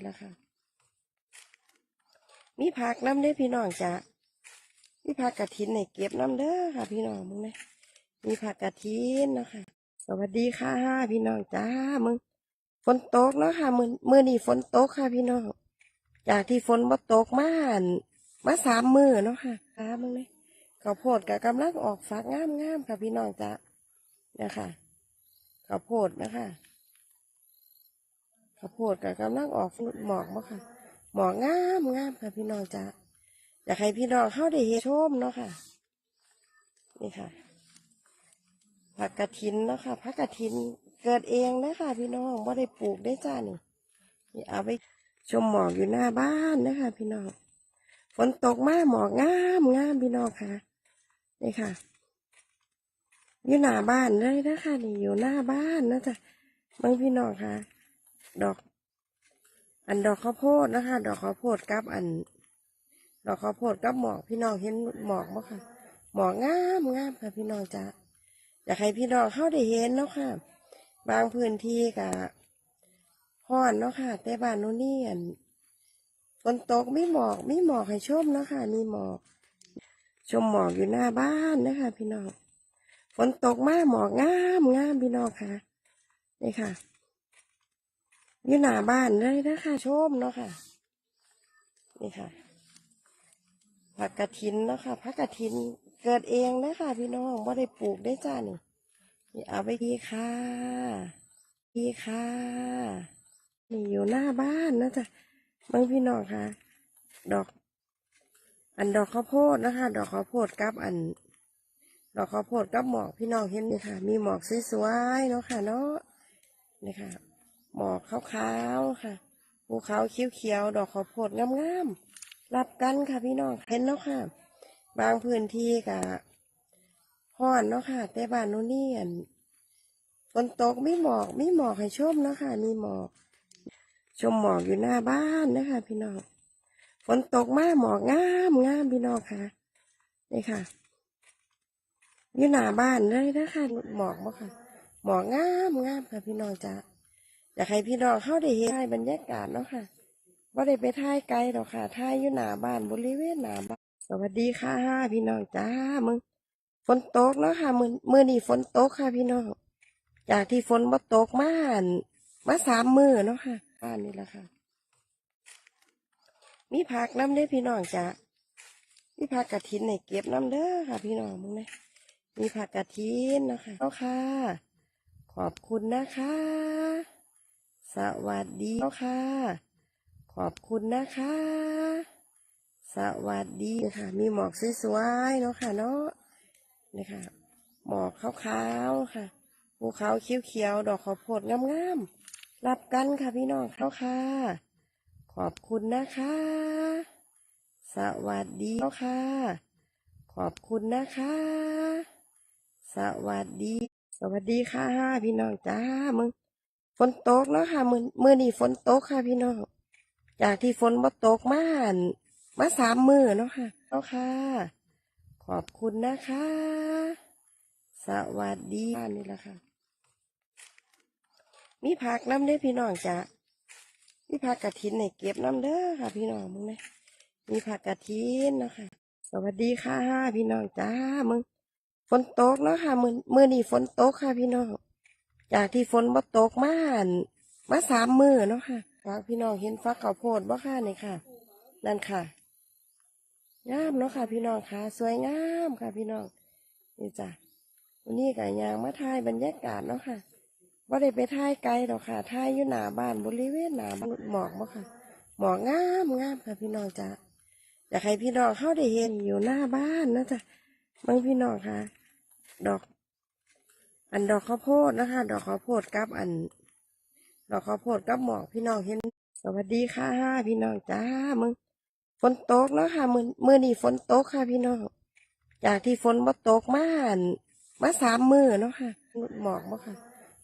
นี่แหละค่ะ มีผักน้ำเด้พี่น้องจ้ะมีผักกระถินในเก็บน้ำเด้อค่ะ พี่น้องมึงนะมีผักกระถินเนาะคะ สวัสดีค่ะ พี่น้องจ้ามึงฝนตกเนาะค่ะ มือมือนี่ฝนตกค่ะ พี่น้อง จากที่ฝนบ่ตกมาหันมาสามมือเนาะค่ะค่ะมึงเลยข้าวโพดกับกำลังออกฝักงามๆค่ะพี่น้องจ้านะคะข้าวโพดนะคะ ข้าวโพดกับกำลังออกหมอกบ่ค่ะ หมอกงามงามค่ะพี่น้องจ้าอยากให้พี่น้องเข้าได้เห็นชมเนาะค่ะ นี่ค่ะผักกระถินเนาะค่ะผักกระถินเกิดเองนะคะพี่น้องว่าได้ปลูกได้จ้านี่นี่เอาไปชมหมอกอยู่หน้าบ้านนะคะ พี่น้องฝนตกมากหมอกงามงามพี่น้องค่ะนี่ค่ะอยู่หน้าบ้านเลยนะคะนี่อยู่หน้าบ้านนะจ๊ะเมื่อพี่น้องค่ะ ดอก อันดอกข้าวโพดนะคะ ดอกข้าวโพดกับอัน ดอกข้าวโพดกับหมอกพี่น้องเห็นหมอกบ่ค่ะ หมอกงามงามค่ะพี่น้องจ้าอยากให้พี่น้องเข้าได้เห็นเนาะค่ะ บางพื้นที่กะห้อนเนาะค่ะ แต่บ้านโน้นนี่อันฝนตกไม่หมอกไม่หมอกให้ชมเนาะค่ะมีหมอก ชมหมอกอยู่หน้าบ้านนะคะ พี่น้องฝนตกมากหมอกงามงามพี่น้องค่ะนี่ค่ะ อยู่หน้าบ้านเลยนะคะชมเนาะค่ะ นี่ค่ะผักกระถินเนาะค่ะผักกระถินเกิดเองนะคะพี่น้องว่าได้ปลูกได้จ้านี่นี่เอาไปดีค่ะดีค่ะนี่อยู่หน้าบ้านนะจ๊ะเมื่อพี่น้องค่ะ ดอก อันดอกข้าวโพดนะคะ ดอกข้าวโพดกับอัน ดอกข้าวโพดกับหมอกพี่น้องเห็นไหมค่ะ มีหมอกสวยๆเนาะค่ะเนาะนี่ค่ะ หมอกขาวๆค่ะ ภูเขาเขียวๆ ดอกข้าวโพดงามๆ รับกันค่ะพี่น้อง เห็นเนาะค่ะ บางพื้นที่กะห้อนเนาะค่ะ แต่บ้านโน้นนี่อั่นฝนตกไม่หมอกไม่หมอกให้ชมเนาะค่ะ มีหมอก ชมหมอกอยู่หน้าบ้านนะคะ พี่น้อง ฝนตกมากหมอกงามงามพี่น้องค่ะ นี่ค่ะอยู่หน้าบ้านเลยนะคะหมอกบ่ค่ะ หมอกงามงามค่ะพี่น้องจ้า อยากให้พี่น้องเข้าได้เห็นบรรยากาศเนาะค่ะว่าได้ไปท่ายไกลหรอกค่ะท่ายอยู่หน้าบ้านบริเวณหน้าบ้านสวัสดีค่ะ พี่น้องจ้ามึงฝนตกเนาะค่ะมือมือนี่ฝนตกค่ะ พี่น้องจากที่ฝนบ่ตกมานมาสามมือเนาะค่ะบ้านนี่แหละค่ะ มีผักน้ำเด้พี่น้องจ้ามีผักกระถินในเก็บน้ำเด้อค่ะ พี่น้องมึงเนะมีผักกระถินเนาะคะเอาค่ะ ขอบคุณนะคะ สวัสดีค่ะ ขอบคุณนะคะ สวัสดีค่ะ มีหมอกสวยๆเนาะค่ะเนาะนี่ค่ะ หมอกขาวๆค่ะ ภูเขาเขียวๆ ดอกข้าวโพดงามๆ รับกันค่ะพี่น้องเขาค่ะ ขอบคุณนะคะ สวัสดีค่ะ ขอบคุณนะคะ สวัสดี สวัสดีค่ะ พี่น้องจ้ามึง ฝนตกเนาะค่ะ มือมือนี่ฝนตกค่ะพี่น้องจากที่ฝนบ่ตกมาอั่นมาสามมือเนาะค่ะเอาค่ะ ขอบคุณนะคะ สวัสดีบ้านนี่แหละค่ะ มีผักน้ำเด้อพี่น้องจ้ะมีผักกระถินในเก็บน้ำเด้อค่ะ พี่น้องมึงนะมีผักกระถินเนาะคะ สวัสดีค่ะ พี่น้องจ้ามึงฝนตกเนาะค่ะ มือมือนี่ฝนตกค่ะ พี่น้อง จากที่ฝนบ่ตกมาหันมาสามมือเนาะค่ะฝากพี่น้องเห็นฟักข้าวโพดบ่ค่ะนี่ค่ะ นั่นค่ะงามเนาะค่ะ พี่น้องค่ะ สวยงามค่ะ พี่น้องนี่จ้ะวันนี้กับยางมาถ่ายบรรยากาศเนาะค่ะว่าได้ไปถ่ายไกลหรอกค่ะถ่ายอยู่หน้าบ้านบริเวณหน้าบ้านหมอกบ่ค่ะ หมอกงามงามค่ะ พี่น้องจ้ะอยากให้พี่น้องเข้าได้เห็นอยู่หน้าบ้านนะจ๊ะเมื่อพี่น้องค่ะ ดอก อันดอกข้าวโพดนะคะ ดอกข้าวโพดกับอัน ดอกข้าวโพดกับหมอกพี่น้องเห็น สวัสดีค่ะพี่น้องจ้ามึงฝนตกเนาะค่ะมือมือนี่ฝนตกค่ะพี่น้อง จากที่ฝนบ่ตกมาอันมาสามมือเนาะค่ะ หมอกบ่ค่ะ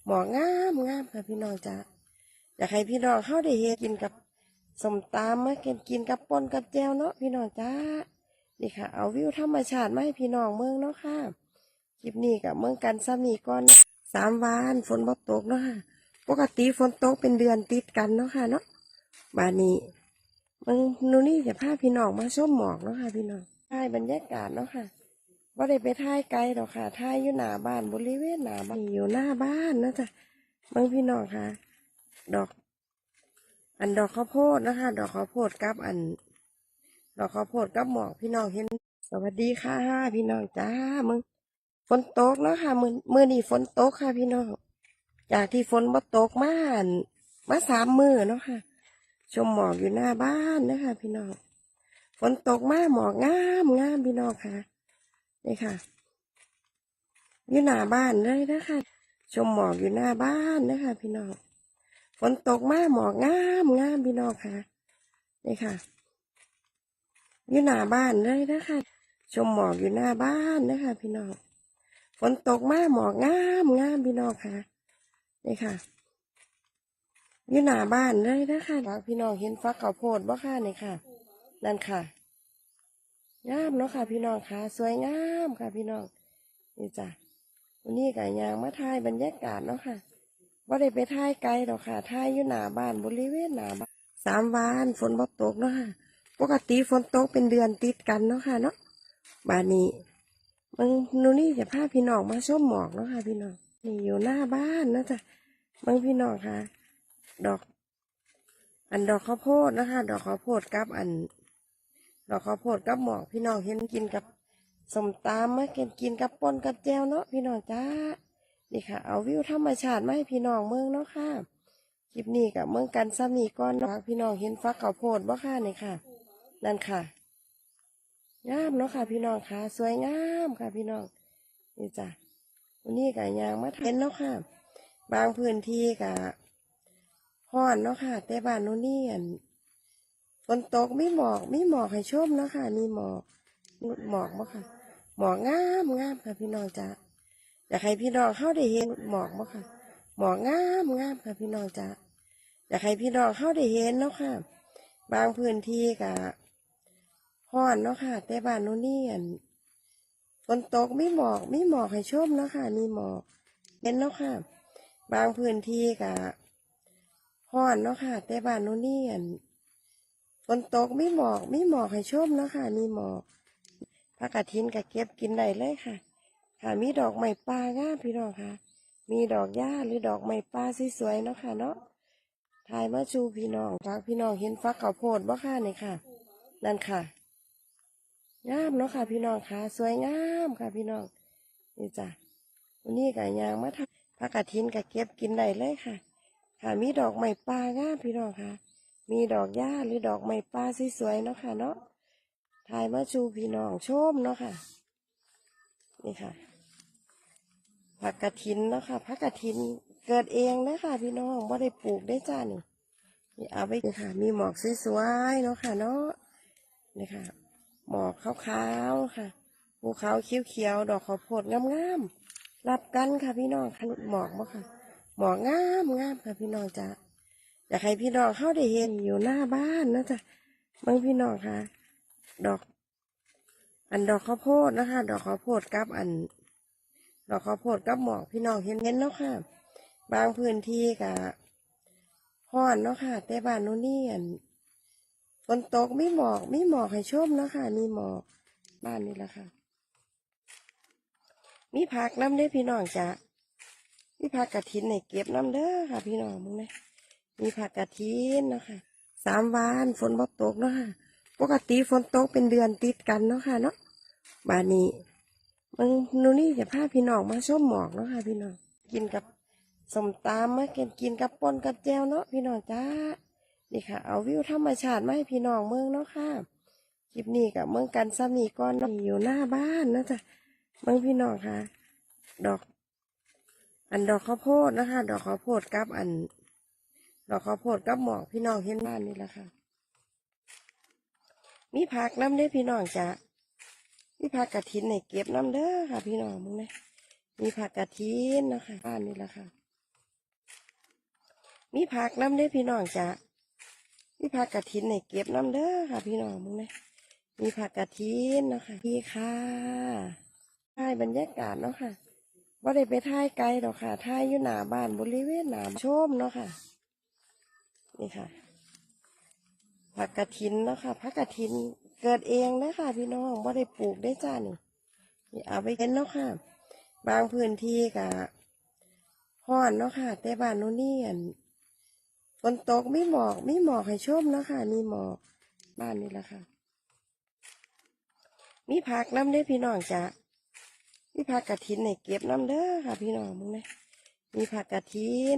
หมอกงามงามค่ะพี่น้องจ้าอยากให้พี่น้องเข้าได้เฮกินกับสมตามมากินกินกับปนกับแจวเนาะพี่น้องจ้านี่ค่ะ เอาวิวธรรมชาติมาให้พี่น้องเมืองเนาะค่ะ คลิปนี้กับเมืองกันซ้ำนี่ก่อนสามวันฝนบ่ตกเนาะค่ะปกติฝนตกเป็นเดือนติดกันเนาะค่ะเนาะบานนี้มึงนูนี่จะพาพี่น้องมาชมหมอกเนาะค่ะพี่น้องถ่ายบรรยากาศเนาะค่ะว่าได้ไปถ่ายไกลหรอกค่ะถ่ายอยู่หน้าบ้านบริเวณหน้าบ้านอยู่หน้าบ้านนะจ้ะเบิ่งพี่น้องค่ะ ดอก อันดอกข้าวโพดนะคะ ดอกข้าวโพดกับอัน ดอกข้าวโพดกับหมอกพี่น้องเห็น สวัสดีค่ะพี่น้องจ้ามึง ฝนตกเนาะค่ะ มือมือนี่ฝนตกค่ะพี่น้อง จากที่ฝนบ่ตกมาอั่นมาสามมือเนาะค่ะ ชมหมอกอยู่หน้าบ้านนะคะพี่น้อง ฝนตกมาหมอกงามงามพี่น้องค่ะ นี่ค่ะ อยู่หน้าบ้านเลยนะคะ ชมหมอกอยู่หน้าบ้านนะคะพี่น้อง ฝนตกมาหมอกงามงามพี่น้องค่ะ นี่ค่ะ อยู่หน้าบ้านเลยนะคะ ชมหมอกอยู่หน้าบ้านนะคะพี่น้อง ฝนตกมากหมอกงามงามพี่น้องค่ะ นี่ค่ะอยู่หน้าบ้านเลยนะคะพี่น้องเห็นฟักข้าวโพดบ่ค่ะนี่ค่ะ นั่นค่ะ งามเนาะค่ะ พี่น้องค่ะ สวยงามค่ะ พี่น้องนี่จ้ะวันนี้กะยางมาถ่ายบรรยากาศเนาะค่ะว่าได้ไปถ่ายไกลหรอกค่ะถ่ายอยู่หน้าบ้านบริเวณหน้าบ้านสามวันฝนบ่ตกเนาะค่ะ ปกติฝนตกเป็นเดือนติดกันเนาะค่ะเนาะบ้านนี้ มึงนูนี่จะพาพี่น้องมาชมหมอกเนาะค่ะ พี่น้องนี่อยู่หน้าบ้านนะจ้ะมึงพี่น้องค่ะ ดอก อันดอกข้าวโพดนะคะ ดอกข้าวโพดกับอัน ดอกข้าวโพดกับหมอก พี่น้องเห็นกินกับสมตามมากินกินกับปนกับแจวเนาะพี่น้องจ้านี่ค่ะ เอาวิวธรรมชาติมาให้พี่น้องเมืองเนาะค่ะคลิปนี้กับเมืองกันซ้ำนี่ก่อนเนาะพี่น้องเห็นฟักข้าวโพดบ่ค่ะนี่ค่ะ นั่นค่ะ งามเนาะค่ะ พี่น้องค่ะ สวยงามค่ะ พี่น้องนี่จ้ะวันนี้กับยางมาเห็นเนาะค่ะ บางพื้นที่กับห้อนเนาะค่ะ แต่บ้านโน้นนี่อันฝนตกไม่หมอกไม่หมอกให้ชมเนาะค่ะนี่หมอกหมอกบ่ค่ะ หมอกงามงามค่ะ พี่น้องจ้ะอยากให้พี่น้องเข้าได้เห็นหมอกบ่ค่ะ หมอกงามงามค่ะ พี่น้องจ้ะอยากให้พี่น้องเข้าได้เห็นเนาะค่ะ บางพื้นที่กับ ห้อนเนาะค่ะ แต่บ้านโน้นนี่อันฝนตกไม่หมอกไม่หมอกให้ชมเนาะค่ะนี่หมอกเห็นเนาะค่ะ บางพื้นที่กับห้อนเนาะค่ะ แต่บ้านโน้นนี่อันฝนตกไม่หมอกไม่หมอกให้ชมเนาะค่ะนี่หมอกผักกาดทินกับเก็บกินได้เลยค่ะ ค่ะ มีดอกไม้ป่างามพี่น้องค่ะ มีดอกหญ้าหรือดอกไม้ป่าสวยๆเนาะค่ะเนาะถ่ายมาชูพี่น้องฝากพี่น้องเห็นฟักข้าวโพดบ่ค่ะนี่ค่ะ นั่นค่ะ งามเนาะค่ะ พี่น้องค่ะ สวยงามค่ะ พี่น้องนี่จ้ะวันนี้กับยางมาทำผักกาดทินกับเก็บกินได้เลยค่ะ ค่ะมีดอกไม้ป่างามพี่น้องค่ะ มีดอกหญ้าหรือดอกไม้ป่าสวยๆเนาะค่ะ เนาะถ่ายมาชูพี่น้องชมเนาะค่ะ นี่ค่ะผักกระถินเนาะค่ะผักกระถินเกิดเองนะค่ะ พี่น้องว่าได้ปลูกได้จ้านี่นี่เอาไปค่ะ มีหมอกสวยๆเนาะค่ะ เนาะนี่ค่ะ หมอกขาวๆค่ะภูเขาเขียวๆดอกข้าวโพดงามๆรับกันค่ะพี่น้องค่ะหมอกบ่ค่ะ หมอกงามงามค่ะพี่น้องจ้าอยากให้พี่น้องเข้าได้เห็นอยู่หน้าบ้านนะจ้ะเบิ่งพี่น้องค่ะ ดอก อันดอกข้าวโพดนะคะ ดอกข้าวโพดกับอัน ดอกข้าวโพดกับหมอกพี่น้องเห็นเห็นเนาะค่ะ บางพื้นที่กับห้อนเนาะค่ะ แต่บ้านโน้นนี่อัน ฝนตกไม่หมอกไม่หมอกให้ชมเนาะค่ะนี่หมอกบ้านนี่แหละค่ะ มีผักน้ำเด้อพี่น้องจ้ะมีผักกระถินในเก็บน้ำเด้อค่ะ พี่น้องมึงเนะมีผักกระถินเนาะค่ะสามวันฝนบ่ตกเนาะค่ะ ปกติฝนตกเป็นเดือนติดกันเนาะค่ะเนาะบ้านนี้มันนูนี่จะพาพี่น้องมาชมหมอกเนาะค่ะ พี่น้องกินกับสมตามมากินกินกับป่นกับแจวเนาะพี่น้องจ้า นี่ค่ะ เอาวิวธรรมชาติมาให้พี่น้องเมืองเนาะค่ะคลิปนี้กับเมืองกันซ้ำนี่ก่อนนาะอยู่หน้าบ้านนะจ้ะเมืองพี่น้องค่ะ ดอก อันดอกข้าวโพดนะคะ ดอกข้าวโพดกับอัน ดอกข้าวโพดกับหมอกพี่น้องเห็นบ้านนี่แหละค่ะ มีผักน้ำเด้พี่น้องจ้ะมีผักกะถินในเก็บน้ำเด้อค่ะ พี่น้องมึงนะมีผักกะถินนะคะ บ้านนี่แหละค่ะ มีผักน้ำเด้พี่น้องจ้ะ มีผักกะถินในเก็บน้ำเด้อค่ะ พี่น้องมึงเนะมีผักกะถินเนาะค่ะพี่ค่ะถ่ายบรรยากาศเนาะค่ะว่าได้ไปถ่ายไกลหรอกค่ะถ่ายอยู่หน้าบ้านบริเวณหน้าชมเนาะค่ะ นี่ค่ะผักกะถินเนาะค่ะผักกะถินเกิดเองนะค่ะ พี่น้องไม่ได้ปลูกได้จ้านี่นี่เอาไปเห็นเนาะค่ะ บางพื้นที่ก็ห้อนเนาะค่ะ แต่บ้านโน้นนี่อั่ นฝนตกไม่หมอกไม่หมอกให้ชมเนาะค่ะ มีหมอกบ้านนี่แหละค่ะ มีผักน้ำได้พี่น้องจ้ะมีผักกระถินในเก็บน้ำเด้อค่ะ พี่น้องมึงเลยมีผักกระถิน